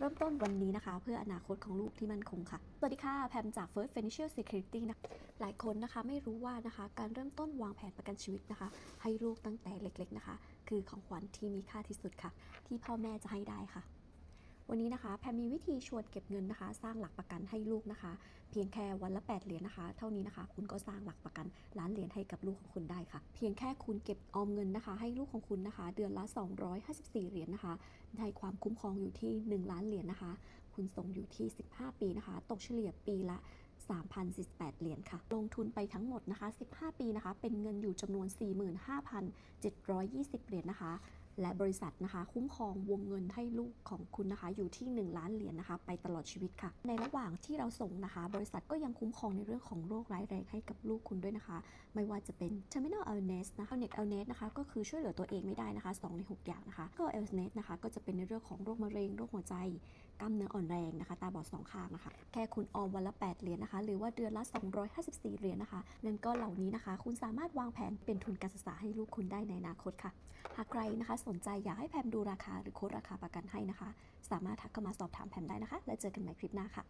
เริ่มต้นวันนี้นะคะ เพื่ออนาคตของลูกที่มั่นคงค่ะ สวัสดีค่ะ แพมจาก First Financial Security นะ หลายคนนะคะไม่รู้ว่านะคะ การเริ่มต้นวางแผนประกันชีวิตนะคะ ให้ลูกตั้งแต่เล็กๆนะคะ คือของขวัญที่มีค่าที่สุดค่ะ ที่พ่อแม่จะให้ได้ค่ะ วันนี้นะคะแพมมีวิธีชวนเก็บเงินนะคะ สร้างหลักประกันให้ลูกนะคะ เพียงแค่วันละ 8 เหรียญนะคะ เท่านี้นะคะ คุณก็สร้างหลักประกันล้านเหรียญให้กับลูกของคุณได้ค่ะ เพียงแค่คุณเก็บออมเงินนะคะ ให้ลูกของคุณนะคะ เดือนละ 254 เหรียญนะคะได้ความคุ้มครองอยู่ที่ 1 ล้านเหรียญนะคะ คุณส่งอยู่ที่ 15 ปีนะคะ ตกเฉลี่ยปีละ3,048 เหรียญค่ะ ลงทุนไปทั้งหมดนะคะ 15 ปีนะคะ เป็นเงินอยู่จำนวน 45,720 เหรียญนะคะ และบริษัทนะคะคุ้มครองวงเงินให้ลูกของคุณนะคะอยู่ที่ 1 ล้านเหรียญนะคะ ไปตลอดชีวิตค่ะ ในระหว่างที่เราส่งนะคะ บริษัทก็ยังคุ้มครองในเรื่องของโรคร้ายแรงให้กับลูกคุณด้วยนะคะ ไม่ว่าจะเป็น terminal illness นะคะ terminal illness นะคะก็คือช่วยเหลือตัวเองไม่ได้นะคะ 2 ใน 6 อย่างนะคะก็ illness นะคะก็จะเป็นในเรื่องของโรคมะเร็งโรคหัวใจ กล้ามเนื้ออ่อนแรงนะคะ ตาบอดสองข้างนะคะ แค่คุณออมวันละ 8 เหรียญนะคะ หรือว่าเดือนละ 254 เหรียญนะคะ เงินก้อนเหล่านี้นะคะ คุณสามารถวางแผนเป็นทุนการศึกษาให้ลูกคุณได้ในอนาคตค่ะ หากใครนะคะสนใจอยากให้แพมดูราคาหรือโค้ดราคาประกันให้นะคะ สามารถทักเข้ามาสอบถามแพมได้นะคะ และเจอกันใหม่คลิปหน้าค่ะ